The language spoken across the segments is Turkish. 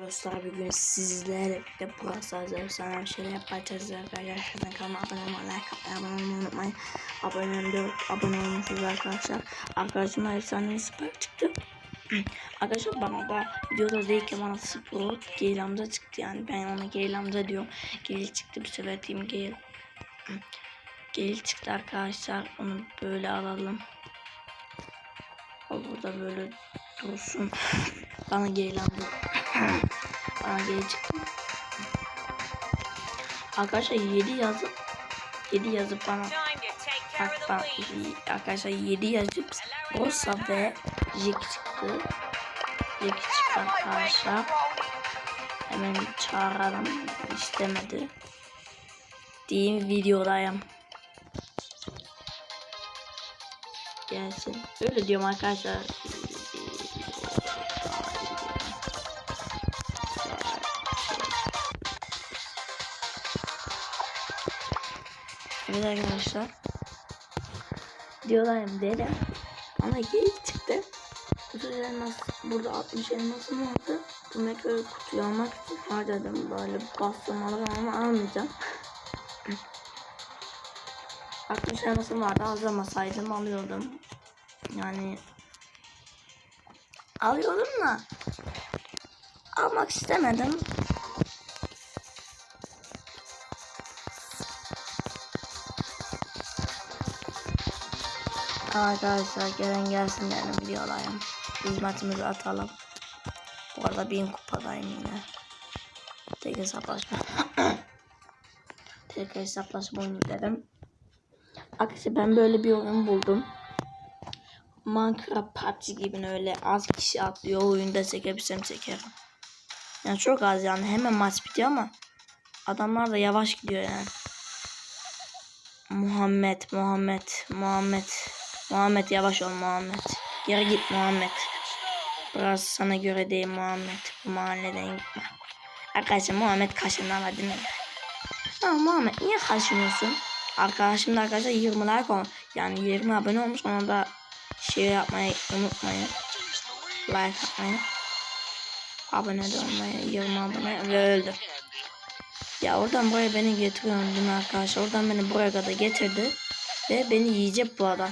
Dostlar bugün sizlerle birlikte Burası Efsane bir şeyler yapacağız arkadaşlar. Kanalıma abone olmayı, like atmayı, abone olmayı unutmayın. Abone 4 abone olmuşuz arkadaşlar. Arkadaşıma efsane bir süper çıktı. arkadaşlar bana da videoda değilken bana Sprout Gale amca çıktı yani ben ona Gale amca diyorum. Gale çıktı bir diyeyim Gale. Gale çıktı arkadaşlar onu böyle alalım. O burada böyle dursun. Bana amca Aa geri çıktım. Arkadaşlar 7 yazıp 7 yazıp bana bak bak arkadaşlar 7 yazıp Rosa ve Jack çıktı. Jack çıktı arkadaşlar. Hemen çağıralım. istemedi. Diyeyim videodayım. Gelsin. Öyle diyorum arkadaşlar. Evet arkadaşlar. Diyorlarım dedim. Ama geri çıktı. Bu sefer nasıl, burada 60 elmasım vardı. Bu mekayı kutuyu almak için harcadım. Böyle bastım alırım ama almayacağım. 60 elmasım vardı. Hazırlamasaydım alıyordum. Yani alıyordum da almak istemedim. Arkadaşlar gelen gelsin benim videolarım. Hizmetimizi atalım. Bu arada bin kupadayım yine. Tek hesaplaşma. Tek hesaplaşma oyunu dedim. Arkadaşlar ben böyle bir oyun buldum. Minecraft PUBG gibi öyle az kişi atlıyor oyunda çekebilsem çekerim. Yani çok az yani hemen maç bitiyor ama adamlar da yavaş gidiyor yani. Muhammed, Muhammed, Muhammed. Muhammed yavaş ol Muhammed. Geri git Muhammed. Burası sana göre değil Muhammed. Bu mahalleden gitme. Arkadaşlar Muhammed kaşınlar değil mi? Ha Muhammed niye kaşınıyorsun? Arkadaşım da arkadaşlar 20 like olmuş. Yani 20 abone olmuş. Ona da şey yapmayı unutmayın. Like atmayı. Abone de olmayı. 20 abone ve öldü. Ya oradan buraya beni getiriyor değil mi arkadaşlar? Oradan beni buraya kadar getirdi. Ve beni yiyecek bu adam.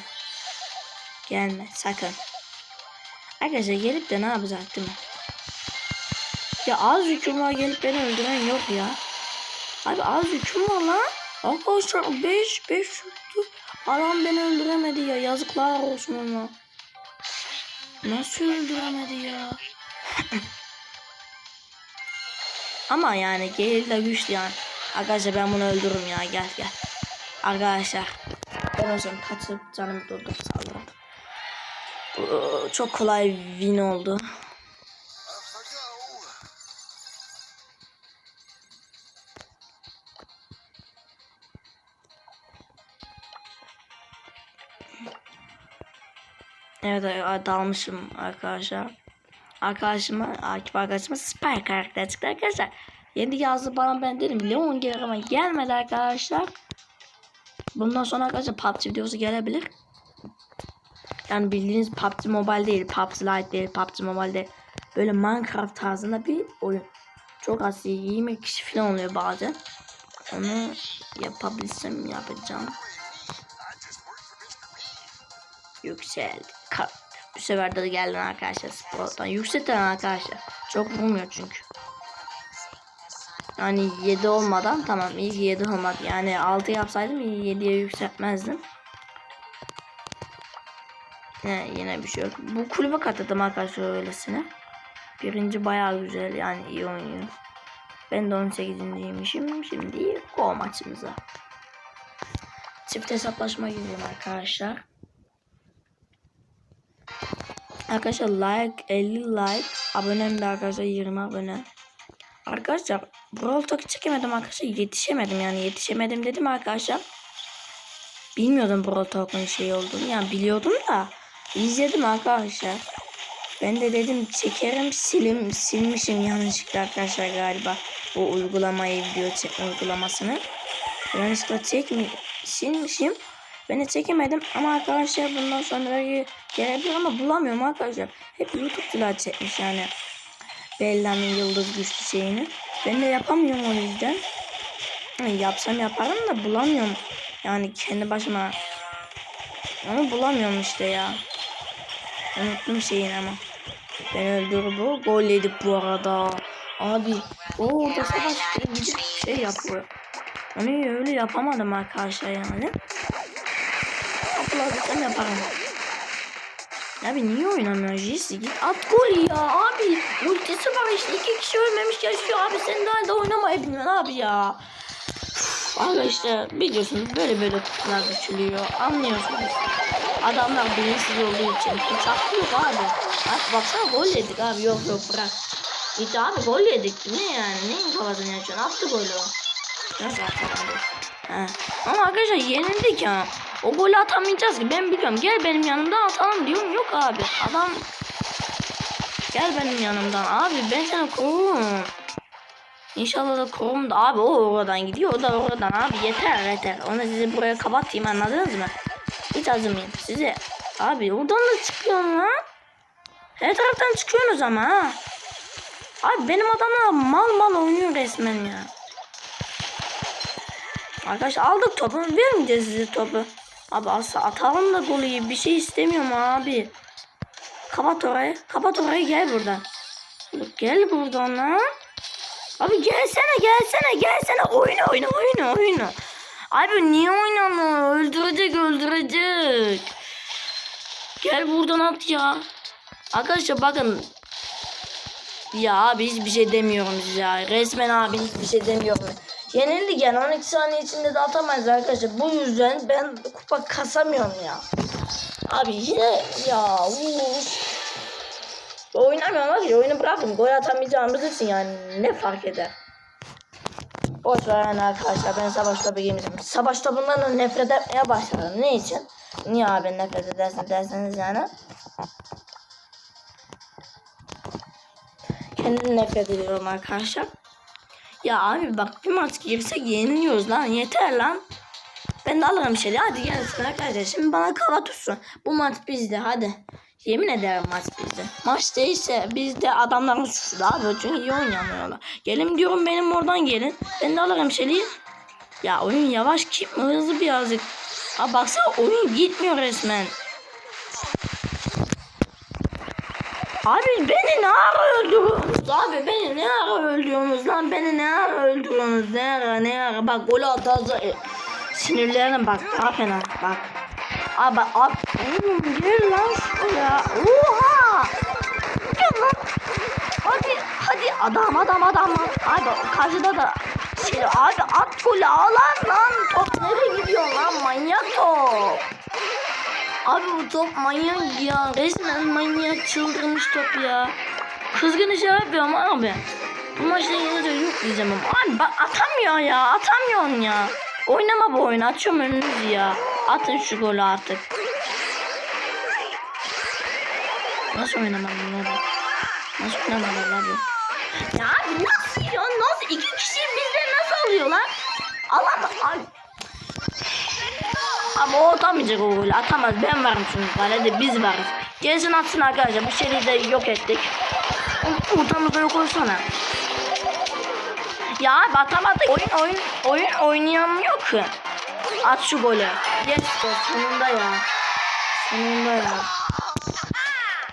Gelme sakın. Arkadaşlar gelip de ne yapacak değil mi? Ya az yüküm var gelip beni öldüren yok ya. Abi az yüküm var lan. Arkadaşlar 5 5 Adam beni öldüremedi ya. Yazıklar olsun ona. Nasıl öldüremedi ya? Ama yani Gale de güçlü yani. Arkadaşlar ben bunu öldürürüm ya. Gel gel. Arkadaşlar. Ben o zaman kaçıp canımı. Bu çok kolay win oldu. Evet dalmışım arkadaşlar. Arkadaşıma, Akif arkadaşıma Spy karakter çıktı arkadaşlar. Yeni yazdı bana ben dedim Leon gelir ama gelmedi arkadaşlar. Bundan sonra arkadaşlar PUBG videosu gelebilir. Yani bildiğiniz PUBG Mobile değil, PUBG Lite değil, PUBG Mobile değil. Böyle Minecraft tarzında bir oyun. Çok az 20 kişi falan oluyor bazen. Onu yapabilsem yapacağım. Yükseldi. Bu sefer de geldin arkadaşlar sporttan. Yükseltin arkadaşlar. Çok vurmuyor çünkü. Yani 7 olmadan tamam iyi ki 7 olmadı. Yani 6 yapsaydım 7'ye yükseltmezdim. Yine, yine bir şey yok. Bu kulübe katladım arkadaşlar öylesine. Birinci bayağı güzel yani iyi oynuyor. Ben de 18'indeymişim. Şimdi go maçımıza. Çift hesaplaşma gidiyorum arkadaşlar. Arkadaşlar like 50 like. Abonem de arkadaşlar 20 abone. Arkadaşlar Brawl Talk çekemedim arkadaşlar. Yetişemedim yani yetişemedim dedim arkadaşlar. Bilmiyordum Brawl Talk'un şey olduğunu. Yani biliyordum da izledim arkadaşlar. Ben de dedim çekerim silim silmişim yanlışlıkla arkadaşlar galiba. Bu uygulamayı video çekme uygulamasını. Yanlışlıkla çekmi silmişim. Ben de çekemedim ama arkadaşlar bundan sonra gelebilir ama bulamıyorum arkadaşlar. Hep YouTube'cular çekmiş yani. Bella'nın yıldız güçlü şeyini. Ben de yapamıyorum o yüzden. Yapsam yaparım da bulamıyorum. Yani kendi başıma. Ama bulamıyorum işte ya. Unuttum şeyini ama. Ben öldürdü. Gol yedik bu arada. Abi o orada savaş gidip şey yapıyor. Onu öyle yapamadım arkadaşlar yani. Ablasam yaparım. Abi niye oynamıyor Jesse? Git at golü ya abi. Ultisi var işte. iki kişi ölmemiş yaşıyor abi. Sen daha da oynamayı bilmiyorsun abi ya. Abi işte biliyorsunuz böyle böyle kutular düşülüyor. Anlıyorsunuz. Adamlar bilinçsiz olduğu için. Hiç hakkı yok abi. Bak baksana gol yedik abi. Yok yok bırak. Git abi gol yedik. Ne yani? Neyin kafasını yaşıyorsun? Attı golü. Nasıl atamadı? Ha. Ama arkadaşlar yenildik ya. O golü atamayacağız ki. Ben biliyorum. Gel benim yanımdan atalım diyorum. Yok abi. Adam Gel benim yanımdan. Abi ben seni korurum. İnşallah da korum da. Abi o oradan gidiyor. O da oradan. Abi yeter yeter. Onu sizi buraya kapatayım anladınız mı? Hiç acımayın. Size. Abi oradan da çıkıyorsun lan. Her taraftan çıkıyorsunuz ama ha. Abi benim adamlar mal mal oynuyor resmen ya. Arkadaşlar aldık topu. Vermeyeceğiz size topu. Abi asla atalım da golü. Bir şey istemiyorum abi. Kapat orayı. Kapat orayı gel buradan. Gel buradan lan. Abi gelsene gelsene gelsene. Oyna oyna oyna oyna. Abi niye oynamıyor? Öldürecek öldürecek. Gel buradan at ya. Arkadaşlar bakın. Ya abi hiçbir şey demiyorum size ya. Resmen abi hiçbir şey demiyorum. Yenildik yani 12 saniye içinde de atamayız arkadaşlar. Bu yüzden ben kupa kasamıyorum ya. Abi yine ya. Uf. Oynamıyorum ya oyunu bırakın. Gol atamayacağımız için yani ne fark eder. Boş ver yani arkadaşlar ben savaş topu giymişim. Savaş topundan da nefret etmeye başladım. Ne için? Niye abi nefret edersin derseniz yani. Kendim nefret ediyorum arkadaşlar. Ya abi bak bir maç girsek yeniliyoruz lan yeter lan. Ben de alırım şeyi. Hadi gelsin arkadaşlar. Şimdi bana kafa tutsun. Bu maç bizde hadi. Yemin ederim maç bizde. Maç değilse bizde adamların suçlu abi. Çünkü iyi oynamıyorlar. Gelin diyorum benim oradan gelin. Ben de alırım şeyi. Ya oyun yavaş kim hızlı birazcık. Abi baksana oyun gitmiyor resmen. Abi beni ne ara öldürüyorsunuz? Abi beni ne ara öldürüyorsunuz lan? Beni ne ara öldürüyorsunuz? Ne ara ne ara? Bak golü atacak. Sinirlerim bak daha fena bak. Abi abi oğlum gel lan şuraya. Oha. Gel lan. Hadi hadi adam adam adam. Abi karşıda da şey abi at golü al lan. Top nereye gidiyor lan manyak top. Abi bu top manyak ya. Resmen manyak çıldırmış top ya. Kızgın şey yapıyorum abi. Bu maçta yenince yok diyeceğim ama. Abi bak atamıyor ya. Atamıyorsun ya. Oynama bu oyunu. Açıyorum önünüzü ya. Atın şu golü artık. Nasıl oynamadım abi? Nasıl oynamadım abi? Ya abi nasıl ya? Nasıl? İki kişi bizden nasıl alıyorlar? Alamaz. Abi. Ama o atamayacak o golü. Atamaz. Ben varım çünkü kalede. Biz varız. Gelsin atsın arkadaşlar. Bu seriyi de yok ettik. Ortamızda yok olsana. Ya abi atamadık. Oyun oyun oyun oynayamıyor ki. At şu golü. Geç gol. Sonunda ya. Sonunda ya.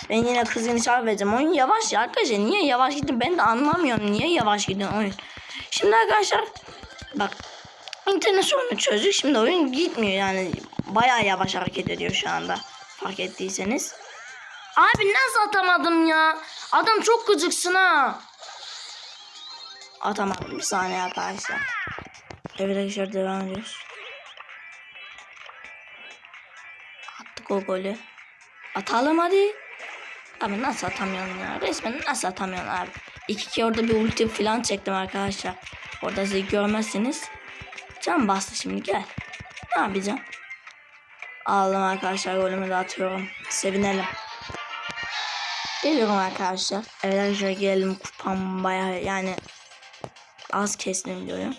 Ben yine kızgın çağır vereceğim. Oyun yavaş ya arkadaşlar. Niye yavaş gidiyor? Ben de anlamıyorum. Niye yavaş gidiyor oyun? Şimdi arkadaşlar bak internet sorunu çözdük. Şimdi oyun gitmiyor yani. Bayağı yavaş hareket ediyor şu anda. Fark ettiyseniz. Abi nasıl atamadım ya? Adam çok gıcıksın ha. Atamadım bir saniye arkadaşlar. Evet arkadaşlar devam ediyoruz. Attık golü. Atalım hadi. Abi nasıl atamıyorsun ya? Resmen nasıl atamıyorsun abi? İki kere orada bir ulti falan çektim arkadaşlar. Orada sizi görmezsiniz. Can bastı şimdi gel. Ne yapacağım? Aldım arkadaşlar golümü de atıyorum. Sevinelim. Geliyorum arkadaşlar. Evet arkadaşlar gelelim kupam baya yani az kestim diyorum.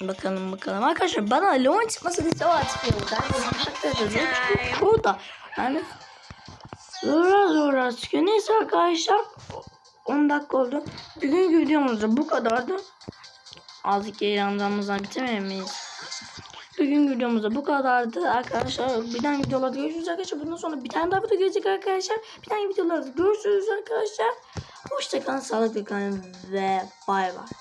Bakalım bakalım. Arkadaşlar bana Leon çıkması bir sefer çıkıyor. Ben de zor çıkıyor. Yani Zora zora çıkıyor. Neyse arkadaşlar 10 dakika oldu. Bugünkü videomuz da bu kadardı. Azıcık yayınlamamızdan bitiremeyiz? Bugün videomuz da bu kadardı arkadaşlar. Bir tane videolarda görüşürüz arkadaşlar. Bundan sonra bir tane daha video gelecek arkadaşlar. Bir tane videolarda görüşürüz arkadaşlar. Hoşçakalın, sağlıklı kalın ve bay bay.